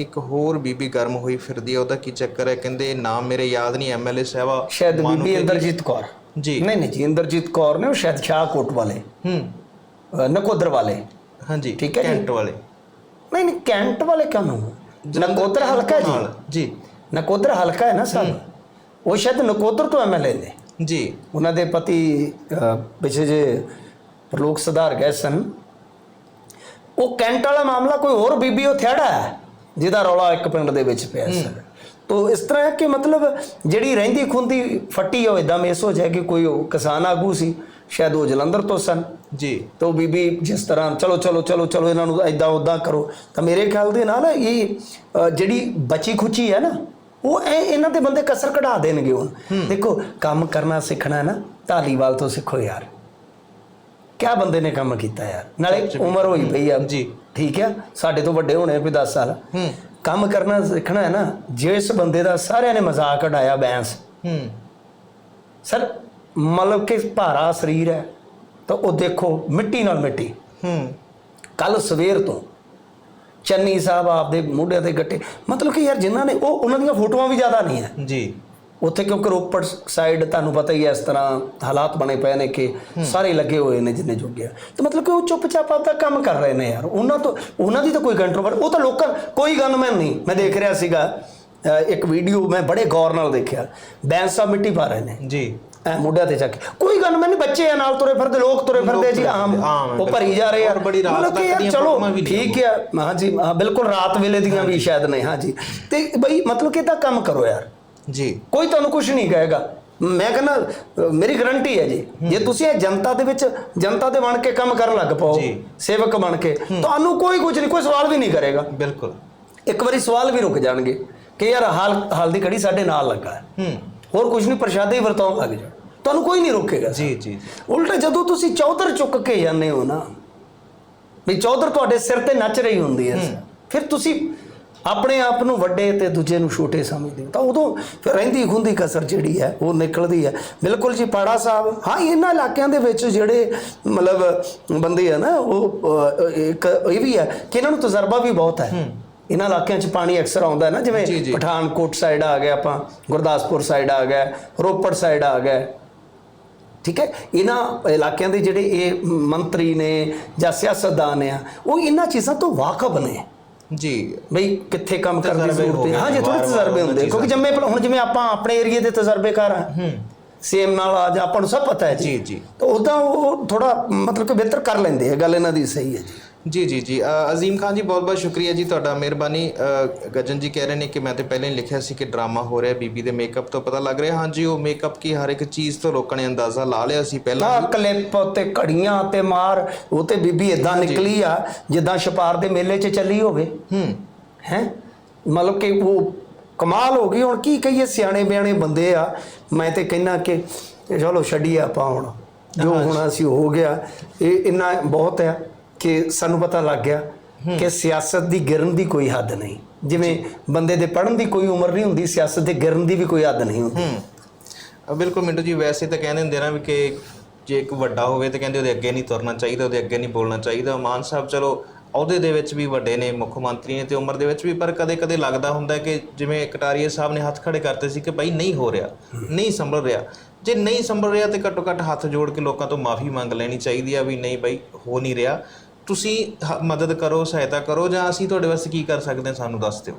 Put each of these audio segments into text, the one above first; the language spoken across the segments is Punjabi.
ਇੱਕ ਹੋਰ ਬੀਬੀ ਗਰਮ ਹੋਈ ਫਿਰਦੀ ਆ ਉਹਦਾ ਕੀ ਚੱਕਰ ਹੈ? ਕਹਿੰਦੇ ਨਾਮ ਮੇਰੇ ਯਾਦ ਨਹੀਂ ਐਮਐਲਏ ਸਾਹਿਬਾ ਸ਼ਾਇਦ ਮਾਨੂੰ ਬੀਬੀ ਕਹਿੰਦੀ- ਇੰਦਰਜੀਤ ਕੌਰ। ਜੀ। ਨਹੀਂ ਨਹੀਂ ਜੀ ਇੰਦਰਜੀਤ ਕੌਰ ਨੇ ਉਹ ਸ਼ਾਇਦ ਸ਼ਾਹਕੋਟ ਵਾਲੇ। ਹੂੰ। ਅ, ਨਕੋਦਰ ਵਾਲੇ। ਹਾਂਜੀ ਠੀਕ ਹੈ ਜੀ। ਕੈਂਟ ਵਾਲੇ। ਨਹੀਂ ਨਹੀਂ ਕੈਂਟ ਵਾਲੇ ਕਾਨੂੰ ਨਕੋਦਰ ਹਲਕਾ ਹੈ ਜੀ? ਜੀ। ਨਕੋਦਰ ਹਲਕਾ ਹੈ ਨਾ ਸਭ? ਉਹ ਸ਼ਾਇਦ ਨਕੋਦਰ ਤੋਂ ਐਮਐਲਏ ਨੇ। ਜੀ। ਉਹਨਾਂ ਦੇ ਪਤੀ ਅ, ਪਿੱਛੇ ਜੇ ਪ੍ਰਲੋਕ ਸੁਧਾਰ ਗਏ ਸਨ। ਉਹ ਕੈਂਟ ਵਾਲਾ ਮਾਮਲਾ ਕੋਈ ਹੋਰ ਬੀਬੀ ਉਹ ਥਿਆੜਾ ਹੈ? ਜਿਹਦਾ ਰੌਲਾ ਇੱਕ ਪਿੰਡ ਦੇ ਵਿੱਚ ਪਿਆ ਸੀ ਤੋ ਇਸ ਤਰ੍ਹਾਂ ਹੈ ਕਿ ਮਤਲਬ ਜਿਹੜੀ ਰਹਿੰਦੀ ਖੁੰਦੀ ਫੱਟੀ ਹੋ ਇਦਾਂ ਮੇਸ ਹੋ ਜਾਏ ਕਿ ਕੋਈ ਕਿਸਾਨ ਆਗੂ ਸੀ ਸ਼ਾਇਦ ਉਹ ਜਲੰਧਰ ਤੋਂ ਸਨ। ਜੀ। ਤੇ ਬੀਬੀ ਜਿਸ ਤਰ੍ਹਾਂ ਚਲੋ ਚਲੋ ਚਲੋ ਚਲੋ ਇਹਨਾਂ ਨੂੰ ਐਦਾਂ ਉਦਾਂ ਕਰੋ। ਤਾਂ ਮੇਰੇ ਖਿਆਲ ਦੇ ਨਾਲ ਇਹ ਜਿਹੜੀ ਬਚੀ ਖੁਚੀ ਹੈ ਨਾ ਉਹ ਇਹ ਇਹਨਾਂ ਦੇ ਬੰਦੇ ਕਸਰ ਕਢਾ ਦੇਣਗੇ ਹੁਣ। ਦੇਖੋ ਕੰਮ ਕਰਨਾ ਸਿੱਖਣਾ ਨਾ ਧਾਲੀਵਾਲ ਤੋਂ ਸਿੱਖੋ ਯਾਰ। ਕਿਆ ਬੰਦੇ ਨੇ ਕੰਮ ਕੀਤਾ ਯਾਰ? ਨਾਲੇ ਉਮਰ ਹੋਈ ਪਈ ਆ। ਜੀ। ਠੀਕ ਹੈ ਸਾਡੇ ਤੋਂ ਵੱਡੇ ਹੋਣੇ ਕੋਈ 10 ਸਾਲ। ਹੂੰ। ਕੰਮ ਕਰਨਾ ਸਿੱਖਣਾ ਹੈ ਨਾ ਜਿਸ ਬੰਦੇ ਦਾ ਸਾਰਿਆਂ ਨੇ ਮਜ਼ਾਕ ਉਡਾਇਆ ਬੈਂਸ। ਹੂੰ। ਸਰ ਮਤਲਬ ਕਿ ਭਾਰਾ ਸਰੀਰ ਹੈ ਤਾਂ ਉਹ ਦੇਖੋ ਮਿੱਟੀ ਨਾਲ ਮਿੱਟੀ। ਹੂੰ। ਕੱਲ ਸਵੇਰ ਤੋਂ ਚੰਨੀ ਸਾਹਿਬ ਆਪਦੇ ਮੋਢਿਆਂ ਤੇ ਗੱਟੇ ਮਤਲਬ ਕਿ ਯਾਰ ਜਿਨ੍ਹਾਂ ਨੇ ਉਹ ਉਹਨਾਂ ਦੀਆਂ ਫੋਟੋਆਂ ਵੀ ਜ਼ਿਆਦਾ ਨਹੀਂ ਹੈ। ਜੀ। ਉੱਥੇ ਕਿਉਂਕਿ ਰੋਪੜ ਸਾਈਡ ਤੁਹਾਨੂੰ ਪਤਾ ਹੀ ਹੈ ਇਸ ਤਰ੍ਹਾਂ ਹਾਲਾਤ ਬਣੇ ਪਏ ਨੇ ਕਿ ਸਾਰੇ ਲੱਗੇ ਹੋਏ ਨੇ ਜਿੰਨੇ ਜੋਗੇ ਆ। ਤੇ ਮਤਲਬ ਕਿ ਉਹ ਚੁੱਪਚਾਪ ਆਪਦਾ ਕੰਮ ਕਰ ਰਹੇ ਨੇ ਯਾਰ। ਉਹਨਾਂ ਤੋਂ ਉਹਨਾਂ ਦੀ ਤਾਂ ਕੋਈ ਕੰਟਰੋਵਰ ਉਹ ਤਾਂ ਲੋਕਾਂ ਕੋਈ ਗਨਮੈਨ ਨਹੀਂ। ਮੈਂ ਦੇਖ ਰਿਹਾ ਸੀਗਾ ਇੱਕ ਵੀਡੀਓ ਮੈਂ ਬੜੇ ਗੌਰ ਨਾਲ ਦੇਖਿਆ। ਬੈਂਸ ਸਾਹਿਬ ਮਿੱਟੀ ਪਾ ਰਹੇ ਨੇ। ਜੀ। ਐ ਮੁੰਡਿਆਂ ਤੇ ਚੱਕ ਕੋਈ ਗਨਮੈਨ ਨਹੀਂ ਬੱਚੇ ਆ ਨਾਲ ਤੁਰੇ ਫਿਰਦੇ ਲੋਕ ਤੁਰੇ ਫਿਰਦੇ ਜੀ ਆਮ। ਉਹ ਭਰੀ ਜਾ ਰਹੇ ਆ। ਔਰ ਬੜੀ ਰਾਤ ਤੱਕ ਯਾਰ ਦੀਆਂ ਚਲੋ ਠੀਕ ਹੈ ਹਾਂ ਜੀ ਬਿਲਕੁਲ ਰਾਤ ਵੇਲੇ ਦੀਆਂ ਵੀ ਸ਼ਾਇਦ ਨੇ ਹਾਂ ਜੀ। ਤੇ ਬਈ ਮਤਲਬ ਕਿ ਤਾਂ ਕੰਮ ਕਰੋ ਯਾਰ। ਜੀ। ਕੋਈ ਤੁਹਾਨੂੰ ਕੁਝ ਨਹੀਂ ਕਹੇਗਾ। ਮੈਂ ਕਹਿੰਦਾ ਮੇਰੀ ਗਰੰਟੀ ਹੈ ਜੀ। ਜੇ ਤੁਸੀਂ ਇਹ ਜਨਤਾ ਦੇ ਵਿੱਚ ਜਨਤਾ ਦੇ ਬਣ ਕੇ ਕੰਮ ਕਰਨ ਲੱਗ ਪਾਓ ਜੀ। ਸੇਵਕ ਬਣ ਕੇ ਤੁਹਾਨੂੰ ਕੋਈ ਕੁਝ ਨਹੀਂ ਕੋਈ ਸਵਾਲ ਵੀ ਨਹੀਂ ਕਰੇਗਾ। ਬਿਲਕੁਲ। ਇੱਕ ਵਾਰੀ ਸਵਾਲ ਵੀ ਰੁਕ ਜਾਣਗੇ ਕਿ ਯਾਰ ਹਾਲ ਹਾਲ ਦੀ ਘੜੀ ਸਾਡੇ ਨਾਲ ਲੱਗਾ ਹੈ। ਹੋਰ ਕੁਝ ਨਹੀਂ ਪ੍ਰਸ਼ਾਦੇ ਹੀ ਵਰਤਾਉਣ ਲੱਗ ਜਾਓ। ਤੁਹਾਨੂੰ ਕੋਈ ਨਹੀਂ ਰੋਕੇਗਾ। ਜੀ ਜੀ ਜੀ। ਉਲਟਾ ਜਦੋਂ ਤੁਸੀਂ ਚੌਧਰ ਚੁੱਕ ਕੇ ਜਾਂਦੇ ਹੋ ਨਾ ਵੀ ਚੌਧਰ ਤੁਹਾਡੇ ਸਿਰ ਤੇ ਨੱਚ ਰਹੀ ਹੁੰਦੀ ਹੈ। ਫਿਰ ਤੁਸੀਂ ਆਪਣੇ ਆਪ ਨੂੰ ਵੱਡੇ ਤੇ ਦੂਜੇ ਨੂੰ ਛੋਟੇ ਸਮਝਦੇ ਤਾਂ ਉਦੋਂ ਫਿਰ ਰਹਿੰਦੀ ਖੁੰਦੀ ਕਸਰ ਜਿਹੜੀ ਹੈ ਉਹ ਨਿਕਲਦੀ ਹੈ। ਬਿਲਕੁਲ ਜੀ ਪਾੜਾ ਸਾਹਿਬ ਹਾਂ ਇਹਨਾਂ ਇਲਾਕਿਆਂ ਦੇ ਵਿੱਚ ਜਿਹੜੇ ਮਤਲਬ ਬੰਦੇ ਆ ਨਾ ਉਹ ਇੱਕ ਇਹ ਵੀ ਹੈ ਕਿ ਇਹਨਾਂ ਨੂੰ ਤਜਰਬਾ ਵੀ ਬਹੁਤ ਹੈ। ਇਹਨਾਂ ਇਲਾਕਿਆਂ 'ਚ ਪਾਣੀ ਅਕਸਰ ਆਉਂਦਾ ਹੈ ਨਾ ਜਿਵੇਂ। ਪਠਾਨਕੋਟ ਸਾਈਡ ਆ ਗਏ ਆਪਾਂ ਗੁਰਦਾਸਪੁਰ ਸਾਈਡ ਆ ਗਏ ਰੋਪੜ ਸਾਈਡ ਆ ਗਏ ਠੀਕ ਹੈ? ਇਹਨਾਂ ਇਲਾਕਿਆਂ ਦੇ ਜਿਹੜੇ ਇਹ ਮੰਤਰੀ ਨੇ ਜਾਂ ਸਿਆਸਤਦਾਨ ਆ ਉਹ ਇਹਨਾਂ ਚੀਜ਼ਾਂ ਤੋਂ ਵਾਕਫ ਨੇ। ਜੀ। ਬਈ ਕਿੱਥੇ ਕੰਮ ਕਰਨ ਦੀ ਜ਼ਰੂਰਤ ਹੈ ਹਾਂ? ਜੀ ਥੋੜੇ ਤਜਰਬੇ ਹੁੰਦੇ। ਕਿਉਂਕਿ ਜੰਮੇ ਪਲ- ਹੁਣ ਜਿਵੇਂ ਆਪਾਂ ਆਪਣੇ ਏਰੀਏ ਦੇ ਤਜਰਬੇਕਾਰ ਹਾਂ ਹੂੰ। ਸੇਮ ਨਾਲ ਅੱਜ ਆਪਾਂ ਨੂੰ ਸਭ ਪਤਾ ਹੈ ਜੀ, ਜੀ। ਤਾਂ ਉਦਾਂ ਉਹ ਥੋੜਾ ਮਤਲਬ ਕਿ ਬਿਹਤਰ ਕਰ ਲੈਂਦੇ ਆ। ਗੱਲ ਇਹਨਾਂ ਦੀ ਸਹੀ ਹੈ ਜੀ। ਜੀ ਜੀ ਜੀ। ਅ, ਅਜ਼ੀਮ ਖਾਨ ਜੀ ਬਹੁਤ ਬਹੁਤ ਸ਼ੁਕਰੀਆ ਜੀ ਤੁਹਾਡਾ ਮਿਹਰਬਾਨੀ। ਅ, ਗਜਨ ਜੀ ਕਹਿ ਰਹੇ ਨੇ ਕਿ ਮੈਂ ਤੇ ਪਹਿਲਾਂ ਹੀ ਲਿਖਿਆ ਸੀ ਕਿ ਡਰਾਮਾ ਹੋ ਰਿਹਾ ਬੀਬੀ ਦੇ ਮੇਕਅਪ ਤੋਂ ਪਤਾ ਲੱਗ ਰਿਹਾ। ਹਾਂਜੀ ਉਹ ਮੇਕਅਪ ਕੀ ਹਰ ਇੱਕ ਚੀਜ਼ ਤੋਂ ਲੋਕਾਂ ਨੇ ਅੰਦਾਜ਼ਾ ਲਾ ਲਿਆ ਸੀ ਪਹਿਲਾਂ ਆ ਕਲਿੱਪ ਤੇ ਘੜੀਆਂ ਤੇ ਮਾਰ ਉਹ ਤੇ ਬੀਬੀ ਇਦਾਂ ਨਿਕਲੀ ਆ ਜਿੱਦਾਂ ਛਪਾਰ ਦੇ ਮੇਲੇ 'ਚ ਚੱਲੀ ਹੋਵੇ। ਹੂੰ। ਹੈ? ਮਤਲਬ ਕਿ ਉਹ ਕਮਾਲ ਹੋ ਗਈ। ਹੁਣ ਕੀ ਕਹੀਏ ਸਿਆਣੇ ਬਿਆਣੇ ਬੰਦੇ ਆ। ਮੈਂ ਤੇ ਕਹਿਣਾ ਕਿ ਚਲੋ ਛੱਡੀਏ ਆਪਾਂ ਹੁਣ। ਜੋ ਹੋਣਾ ਸੀ ਹੋ ਗਿਆ। ਇਹ ਇੰਨਾ ਬਹੁਤ ਹੈ ਕਿ ਸਾਨੂੰ ਪਤਾ ਲੱਗ ਗਿਆ ਕਿ ਸਿਆਸਤ ਦੀ ਗਿਰਨ ਦੀ ਕੋਈ ਹੱਦ ਨਹੀਂ। ਜਿਵੇਂ ਬੰਦੇ ਦੇ ਪੜਨ ਦੀ ਕੋਈ ਉਮਰ ਨਹੀਂ ਹੁੰਦੀ ਸਿਆਸਤ ਦੇ ਗਿਰਨ ਦੀ ਵੀ ਕੋਈ ਹੱਦ ਨਹੀਂ ਹੁੰਦੀ। ਬਿਲਕੁਲ ਮਿੰਟੂ ਜੀ ਵੈਸੇ ਤਾਂ ਕਹਿੰਦੇ ਹੁੰਦੇ ਨਾ ਵੀ ਕਿ ਜੇ ਇੱਕ ਵੱਡਾ ਹੋਵੇ ਤਾਂ ਕਹਿੰਦੇ ਉਹਦੇ ਅੱਗੇ ਨਹੀਂ ਤੁਰਨਾ ਚਾਹੀਦਾ ਉਹਦੇ ਅੱਗੇ ਨਹੀਂ ਬੋਲਣਾ ਚਾਹੀਦਾ। ਮਾਨ ਸਾਹਿਬ ਚਲੋ ਅਹੁਦੇ ਦੇ ਵਿੱਚ ਵੀ ਵੱਡੇ ਨੇ ਮੁੱਖ ਮੰਤਰੀ ਨੇ ਤੇ ਉਮਰ ਦੇ ਵਿੱਚ ਵੀ ਪਰ ਕਦੇ-ਕਦੇ ਲੱਗਦਾ ਹੁੰਦਾ ਕਿ ਜਿਵੇਂ ਕਟਾਰੀਆ ਸਾਹਿਬ ਨੇ ਹੱਥ ਖੜੇ ਕਰਤੇ ਸੀ ਕਿ ਭਾਈ ਨਹੀਂ ਹੋ ਰਿਹਾ ਨਹੀਂ ਸੰਭਲ ਰਿਹਾ। ਜੇ ਨਹੀਂ ਸੰਭਲ ਰਿਹਾ ਤੇ ਘੱਟੋ ਘੱਟ ਹੱਥ ਜੋੜ ਕੇ ਲੋਕਾਂ ਤੋਂ ਮਾਫੀ ਮੰਗ ਲੈਣੀ ਚਾਹੀਦੀ ਆ ਵੀ ਨਹੀਂ ਭਾਈ ਹੋ ਨਹੀਂ ਰਿਹਾ। ਤੁਸੀਂ ਹ- ਮਦਦ ਕਰੋ, ਸਹਾਇਤਾ ਕਰੋ, ਜਾਂ ਅਸੀਂ ਤੁਹਾਡੇ ਵਾਸਤੇ ਕੀ ਕਰ ਸਕਦੇ ਹਾਂ, ਸਾਨੂੰ ਦੱਸ ਦਿਓ।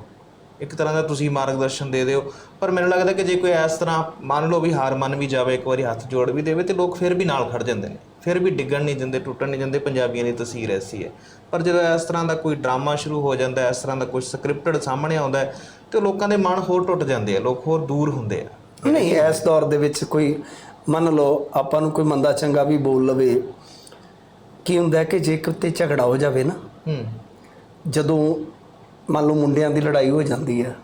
ਇੱਕ ਤਰ੍ਹਾਂ ਦਾ ਤੁਸੀਂ ਮਾਰਗਦਰਸ਼ਨ ਦੇ ਦਿਓ। ਪਰ ਮੈਨੂੰ ਲੱਗਦਾ ਕਿ ਜੇ ਕੋਈ ਇਸ ਤਰ੍ਹਾਂ ਮੰਨ ਲਓ ਵੀ ਹਾਰ ਮੰਨ ਵੀ ਜਾਵੇ, ਇੱਕ ਵਾਰੀ ਹੱਥ ਜੋੜ ਵੀ ਦੇਵੇ ਤੇ ਲੋਕ ਫਿਰ ਵੀ ਨਾਲ ਖੜ ਜਾਂਦੇ ਨੇ। ਫਿਰ ਵੀ ਡਿੱਗਣ ਨਹੀਂ ਦਿੰਦੇ, ਟੁੱਟਣ ਨਹੀਂ ਦਿੰਦੇ, ਪੰਜਾਬੀਆਂ ਦੀ ਤਸਵੀਰ ਐਸੀ ਹੈ। ਪਰ ਜਦੋਂ ਇਸ ਤਰ੍ਹਾਂ ਦਾ ਕੋਈ ਡਰਾਮਾ ਸ਼ੁਰੂ ਹੋ ਜਾਂਦਾ ਹੈ, ਇਸ ਤਰ੍ਹਾਂ ਦਾ ਕੁਝ ਸਕ੍ਰਿਪਟਡ ਸਾਹਮਣੇ ਆਉਂਦਾ ਹੈ, ਤੇ ਲੋਕਾਂ ਦੇ ਮਨ ਹੋਰ ਟੁੱਟ ਜਾਂਦੇ ਆ, ਲੋਕ ਹੋਰ ਦੂਰ ਹੁੰਦੇ ਆ। ਨਹੀਂ, ਇਸ ਦੌਰ ਦੇ ਵਿੱਚ ਕੋਈ, ਮੰਨ ਲਓ, ਆਪਾਂ ਨੂੰ ਕੋਈ ਮੰਦਾ ਚੰਗਾ ਵੀ ਬੋਲ ਲਵੇ ਕੀ ਹੁੰਦਾ ਕਿ ਜੇ ਕਿਤੇ ਝਗੜਾ ਹੋ ਜਾਵੇ ਨਾ ਹੂੰ। ਜਦੋਂ ਮੰਨ ਲਓ ਮੁੰਡਿਆਂ ਦੀ ਲੜਾਈ ਹੋ ਜਾਂਦੀ ਹੈ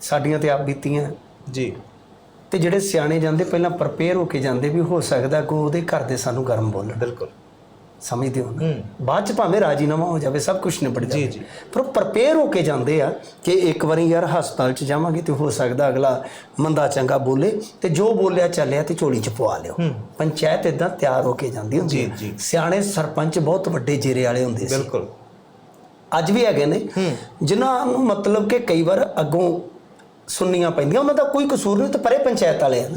ਸਾਡੀਆਂ ਤੇ ਆਪ ਬੀਤੀਆਂ ਜੀ। ਤੇ ਜਿਹੜੇ ਸਿਆਣੇ ਜਾਂਦੇ ਪਹਿਲਾਂ ਪ੍ਰਪੇਅਰ ਹੋ ਕੇ ਜਾਂਦੇ ਵੀ ਹੋ ਸਕਦਾ ਕੋਈ ਉਹਦੇ ਘਰ ਦੇ ਸਾਨੂੰ ਗਰਮ ਬੋਲਣ। ਬਿਲਕੁਲ। ਸਮਝਦੇ ਹੋ ਨਾ। ਬਾਅਦ ਚ ਭਾਵੇਂ ਰਾਜੀਨਾਮਾ ਹੋ ਜਾਵੇ ਸਭ ਕੁਝ ਨਿਬੜ ਜਾਵੇ। ਜੀ। ਪਰ ਪ੍ਰਪੇਅਰ ਹੋ ਕੇ ਜਾਂਦੇ ਆ ਕਿ ਇੱਕ ਵਾਰੀ ਯਾਰ ਹਸਪਤਾਲ ਚ ਜਾਵਾਂਗੇ ਤੇ ਹੋ ਸਕਦਾ ਅਗਲਾ ਮੰਦਾ ਚੰਗਾ ਬੋਲੇ ਤੇ ਜੋ ਬੋਲਿਆ ਚੱਲਿਆ ਤੇ ਝੋਲੀ ਚ ਪਵਾ ਲਿਓ। ਪੰਚਾਇਤ ਇਦਾਂ ਤਿਆਰ ਹੋ ਕੇ ਜਾਂਦੀ ਹੁੰਦੀ ਜੀ, ਹੈ ਜੀ। ਸਿਆਣੇ ਸਰਪੰਚ ਬਹੁਤ ਵੱਡੇ ਜੇਰੇ ਵਾਲੇ ਹੁੰਦੇ ਸੀ। ਬਿਲਕੁਲ। ਅੱਜ ਵੀ ਹੈਗੇ ਨੇ। ਜਿਨ੍ਹਾਂ ਨੂੰ ਮਤਲਬ ਕਿ ਕਈ ਵਾਰ ਅੱਗੋਂ ਸੁਣਨੀਆਂ ਪੈਂਦੀਆਂ ਉਹਨਾਂ ਦਾ ਕੋਈ ਕਸੂਰ ਨਹੀਂ ਤੇ ਪਰੇ ਪੰਚਾਇਤ ਵਾਲੇ ਆ।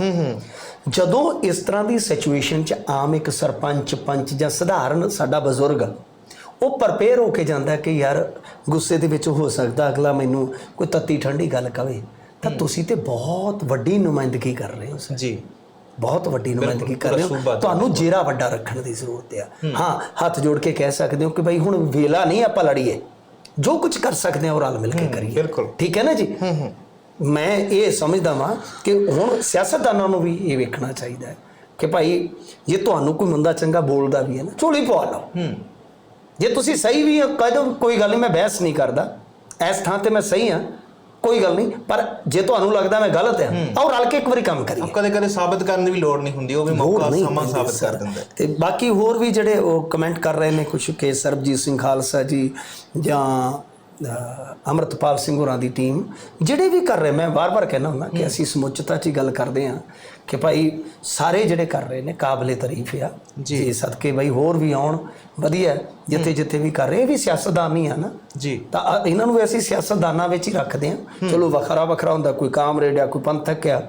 ਜਦੋਂ ਇਸ ਤਰ੍ਹਾਂ ਦੀ ਸਿਚੁਏਸ਼ਨ 'ਚ ਆਮ ਇੱਕ ਸਰਪੰਚ ਪੰਚ ਜਾਂ ਸਧਾਰਨ ਸਾਡਾ ਬਜ਼ੁਰਗ ਉਹ ਪ੍ਰਪੇਅਰ ਹੋ ਕੇ ਜਾਂਦਾ ਕਿ ਯਾਰ ਗੁੱਸੇ ਦੇ ਵਿੱਚ ਹੋ ਸਕਦਾ ਅਗਲਾ ਮੈਨੂੰ ਕੋਈ ਤੱਤੀ ਠੰਡੀ ਗੱਲ ਕਵੇ ਤਾਂ ਤੁਸੀਂ ਤੇ ਬਹੁਤ ਵੱਡੀ ਨੁਮਾਇੰਦਗੀ ਕਰ ਰਹੇ ਹੋ ਸਰ। ਜੀ। ਬਹੁਤ ਵੱਡੀ ਨੁਮਾਇੰਦਗੀ ਕਰ ਰਹੇ ਹੋ। ਤੁਹਾਨੂੰ ਜੇਰਾ ਵੱਡਾ ਰੱਖਣ ਦੀ ਜ਼ਰੂਰਤ ਆ। ਹਾਂ। ਹੱਥ ਜੋੜ ਕੇ ਕਹਿ ਸਕਦੇ ਹੋ ਕਿ ਭਾਈ ਹੁਣ ਵੇਲਾ ਨਹੀਂ ਆਪਾਂ ਲੜੀਏ। ਜੋ ਕੁਝ ਕਰ ਸਕਦੇ ਹਾਂ ਉਹ ਰਲ ਮਿਲ ਕੇ ਕਰੀਏ। ਬਿਲਕੁਲ। ਠੀਕ ਹੈ ਨਾ ਜੀ? ਮੈਂ ਇਹ ਸਮਝਦਾ ਵਾਂ ਕਿ ਹੁਣ ਸਿਆਸਤਦਾਨਾਂ ਨੂੰ ਵੀ ਇਹ ਵੇਖਣਾ ਚਾਹੀਦਾ ਹੈ ਕਿ ਭਾਈ ਜੇ ਤੁਹਾਨੂੰ ਕੋਈ ਮੁੰਡਾ ਚੰਗਾ ਬੋਲਦਾ ਵੀ ਹੈ ਨਾ ਝੋਲੀ ਪਵਾ ਲਓ। ਹੂੰ। ਜੇ ਤੁਸੀਂ ਸਹੀ ਵੀ ਹੋ ਕਹਿ ਦਿਓ ਕੋਈ ਗੱਲ ਨਹੀਂ ਮੈਂ ਬਹਿਸ ਨਹੀਂ ਕਰਦਾ। ਇਸ ਥਾਂ ਤੇ ਮੈਂ ਸਹੀ ਹਾਂ ਕੋਈ ਗੱਲ ਨਹੀਂ ਪਰ ਜੇ ਤੁਹਾਨੂੰ ਲੱਗਦਾ ਮੈਂ ਗਲਤ ਹਾਂ ਆਓ ਰਲ ਕੇ ਇੱਕ ਵਾਰੀ ਕੰਮ ਕਰੀਏ। ਕਦੇ ਕਦੇ ਸਾਬਤ ਕਰਨ ਦੀ ਵੀ ਲੋੜ ਨਹੀਂ ਹੁੰਦੀ ਉਹ ਵੀ ਮੌਕਾ ਸਮਾਂ ਸਾਬਤ। ਕਰ ਦਿੰਦਾ। ਤੇ ਬਾਕੀ ਹੋਰ ਵੀ ਜਿਹੜੇ ਉਹ ਕਮੈਂਟ ਕਰ ਰਹੇ ਨੇ ਕੁਝ ਕਿ ਸਰਬਜੀਤ ਸਿੰਘ ਖਾਲਸਾ ਜੀ ਜਾਂ ਅਮਰਤਪਾਲ ਸਿੰਘ ਹੋਰਾਂ ਦੀ ਟੀਮ ਜਿਹੜੇ ਵੀ ਕਰ ਰਹੇ ਮੈਂ ਵਾਰ-ਵਾਰ ਕਹਿਣਾ ਹੁੰਦਾ ਕਿ ਅਸੀਂ ਸਮੁੱਚਤਾ 'ਚ ਹੀ ਗੱਲ ਕਰਦੇ ਹਾਂ ਕਿ ਭਾਈ ਸਾਰੇ ਜਿਹੜੇ ਕਰ ਰਹੇ ਨੇ ਕਾਬਲੇ ਤਾਰੀਫ ਆ। ਜੀ। ਸਦਕੇ ਭਾਈ ਹੋਰ ਵੀ ਆਉਣ ਵਧੀਆ। ਜਿੱਥੇ ਜਿੱਥੇ ਵੀ ਕਰ ਰਹੇ ਇਹ ਵੀ ਸਿਆਸਤਦਾਨ ਹੀ ਆ ਨਾ। ਜੀ। ਤਾਂ ਇਹਨਾਂ ਨੂੰ ਵੀ ਅਸੀਂ ਸਿਆਸਤਦਾਨਾਂ ਵਿੱਚ ਹੀ ਰੱਖਦੇ ਹਾਂ। ਚਲੋ ਵੱਖਰਾ ਵੱਖਰਾ ਹੁੰਦਾ ਕੋਈ ਕਾਮਰੇਡ ਆ ਕੋਈ ਪੰਥਕ ਆ।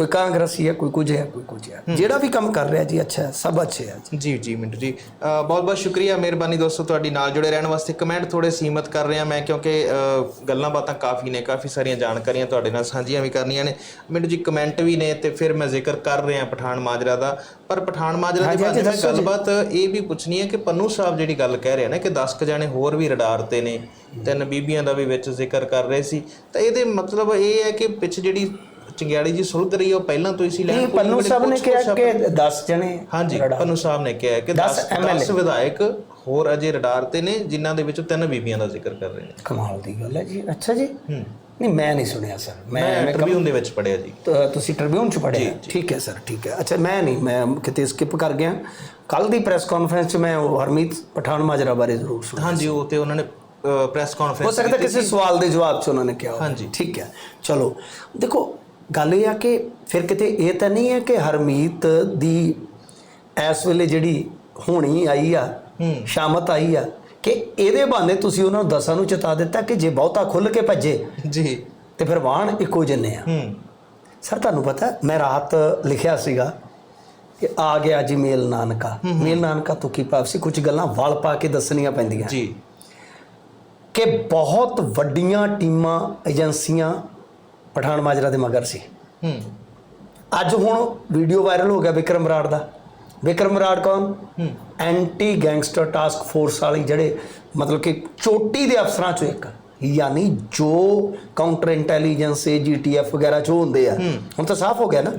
ਕੋਈ ਕਾਂਗਰਸੀ ਹੈ ਕੋਈ ਕੁਝ ਹੈ ਕੋਈ ਕੁਝ ਹੈ। ਜਿਹੜਾ ਵੀ ਕੰਮ ਕਰ ਰਿਹਾ ਜੀ ਅੱਛਾ ਹੈ ਸਭ ਅੱਛੇ ਹੈ ਜੀ। ਜੀ ਮਿੰਟੂ ਜੀ। ਬਹੁਤ ਬਹੁਤ ਸ਼ੁਕਰੀਆ ਮਿਹਰਬਾਨੀ ਦੋਸਤੋ ਤੁਹਾਡੀ ਨਾਲ ਜੁੜੇ ਰਹਿਣ ਵਾਸਤੇ। ਕਮੈਂਟ ਥੋੜੇ ਸੀਮਤ ਕਰ ਰਿਹਾ ਮੈਂ ਕਿਉਂਕਿ ਗੱਲਾਂ ਬਾਤਾਂ ਕਾਫੀ ਨੇ ਕਾਫੀ ਸਾਰੀਆਂ ਜਾਣਕਾਰੀਆਂ ਤੁਹਾਡੇ ਨਾਲ ਸਾਂਝੀਆਂ ਵੀ ਕਰਨੀਆਂ ਨੇ। ਮਿੰਟੂ ਜੀ ਕਮੈਂਟ ਵੀ ਨੇ ਤੇ ਫਿਰ ਮੈਂ ਜ਼ਿਕਰ ਕਰ ਰਿਹਾ ਪਠਾਨ ਮਾਜਰਾ ਦਾ। ਪਰ ਪਠਾਨ ਮਾਜਰਾ ਦੇ ਬਾਰੇ ਮੈਂ। ਗੱਲਬਾਤ ਇਹ ਵੀ ਪੁੱਛਣੀ ਹੈ ਕਿ ਪੰਨੂ ਸਾਹਿਬ ਜਿਹੜੀ ਗੱਲ ਕਹਿ ਰਹੇ ਨੇ ਕਿ 10 ਕ ਜਾਣੇ ਹੋਰ ਵੀ ਰਡਾਰ ਤੇ ਨੇ ਤਿੰਨ ਬੀਬੀਆਂ ਦਾ ਵੀ ਵਿੱਚ ਜ਼ਿਕਰ ਕਰ ਰਹੇ ਸੀ। ਤਾਂ ਇਹਦੇ ਮਤਲਬ ਇਹ ਹੈ ਕਿ ਪਿੱਛ ਜਿਹੜੀ ਚੰਗਿਆੜੀ ਜੀ ਸੁਲਗ ਰਹੀ ਹੈ ਉਹ ਪਹਿਲਾਂ ਤੋਂ ਹੀ ਸੀ ਲੈਣ ਇਹ ਪੰਨੂ ਸਾਹਿਬ ਨੇ ਕਿਹਾ ਕਿ 10 ਜਣੇ ਹਾਂਜੀ ਪੰਨੂ ਸਾਹਿਬ ਨੇ ਕਿਹਾ ਹੈ ਕਿ 10 10 10 ਵਿਧਾਇਕ ਹੋਰ ਅਜੇ ਰਡਾਰ ਤੇ ਨੇ ਜਿਨ੍ਹਾਂ ਦੇ ਵਿੱਚੋਂ ਤਿੰਨ ਬੀਬੀਆਂ ਦਾ ਜ਼ਿਕਰ ਕਰ ਰਹੇ ਨੇ। ਕਮਾਲ ਦੀ ਗੱਲ ਹੈ ਜੀ। ਅੱਛਾ ਜੀ। ਹੂੰ। ਨਹੀਂ ਮੈਂ ਨਹੀਂ ਸੁਣਿਆ ਸਰ। ਮੈਂ ਟ੍ਰਿਬਿਊਨ ਦੇ ਵਿੱਚ ਪੜਿਆ ਜੀ। ਤੁਸੀਂ ਟ੍ਰਿਬਿਊਨ ਚ ਪੜਿਆ ਠੀਕ ਹੈ ਸਰ ਠੀਕ ਹੈ। ਅੱਛਾ ਮੈਂ ਨਹੀਂ ਮੈਂ ਕਿਤੇ ਸਕਿਪ ਕਰ ਗਿਆ। ਕੱਲ ਦੀ ਪ੍ਰੈਸ ਕਾਨਫਰੰਸ ਚ ਮੈਂ ਉਹ ਹਰਮੀਤ ਪਠਾਨ ਮਾਜਰਾ ਬਾਰੇ ਜ਼ਰੂਰ ਸੁਣਿਆ ਹਾਂਜੀ ਉਹ ਤੇ ਉਹਨਾਂ ਨੇ ਪ੍ਰੈਸ ਹੋ ਕਾਨਫਰੰਸ ਸਕਦਾ ਕਿਸੇ ਸਵਾਲ ਦੇ ਜਵਾਬ ਚ ਉਹਨਾਂ ਨੇ ਕਿਹਾ। ਹਾਂਜੀ। ਠੀਕ ਹੈ ਚਲੋ। ਦੇਖੋ ਗੱਲ ਇਹ ਆ ਕਿ ਫਿਰ ਕਿਤੇ ਇਹ ਤਾਂ ਨਹੀਂ ਹੈ ਕਿ ਹਰਮੀਤ ਦੀ ਇਸ ਵੇਲੇ ਜਿਹੜੀ ਹੋਣੀ ਆਈ ਆ ਸ਼ਾਮਤ ਆਈ ਆ ਕਿ ਇਹਦੇ ਬਹਾਨੇ ਤੁਸੀਂ ਉਹਨਾਂ ਨੂੰ ਦਸਾਂ ਨੂੰ ਚੇਤਾ ਦਿੱਤਾ ਕਿ ਜੇ ਬਹੁਤਾ ਖੁੱਲ ਕੇ ਭੱਜੇ ਜੀ। ਤੇ ਫਿਰ ਵਾਹਣ ਇੱਕੋ ਜਿੰਨੇ ਆ। ਹੂੰ। ਸਰ ਤੁਹਾਨੂੰ ਪਤਾ ਮੈਂ ਰਾਤ ਲਿਖਿਆ ਸੀਗਾ ਕਿ ਆ ਗਿਆ ਜੀ ਮੇਲ ਨਾਨਕਾ। ਮੇਲ ਨਾਨਕਾ ਤੋਂ ਕੀ ਭਾਵ ਸੀ? ਕੁਝ ਗੱਲਾਂ ਵਲ ਪਾ ਕੇ ਦੱਸਣੀਆਂ ਪੈਂਦੀਆਂ। ਜੀ। ਕਿ ਬਹੁਤ ਵੱਡੀਆਂ ਟੀਮਾਂ ਏਜੰਸੀਆਂ ਪਠਾਨ ਮਾਜਰਾ ਦੇ ਮਗਰ ਸੀ। ਹੂੰ। ਅੱਜ ਹੁਣ ਵੀਡੀਓ ਵਾਇਰਲ ਹੋ ਗਿਆ ਵਿਕਰਮ ਬਰਾੜ ਦਾ। ਵਿਕਰਮ ਬਰਾੜ ਕੌਣ? ਐਂਟੀ ਗੈਂਗਸਟਰ ਟਾਸਕ ਫੋਰਸ ਵਾਲੀ ਜਿਹੜੇ ਮਤਲਬ ਕਿ ਚੋਟੀ ਦੇ ਅਫਸਰਾਂ ਚੋਂ ਇੱਕ। ਯਾਨੀ ਜੋ ਕਾਊਂਟਰ ਇੰਟੈਲੀਜੈਂਸ ਜੀਟੀਐਫ ਵਗੈਰਾ ਜੋ ਹੁੰਦੇ ਆ। ਹੁਣ ਤਾਂ ਸਾਫ਼ ਹੋ ਗਿਆ ਨਾ?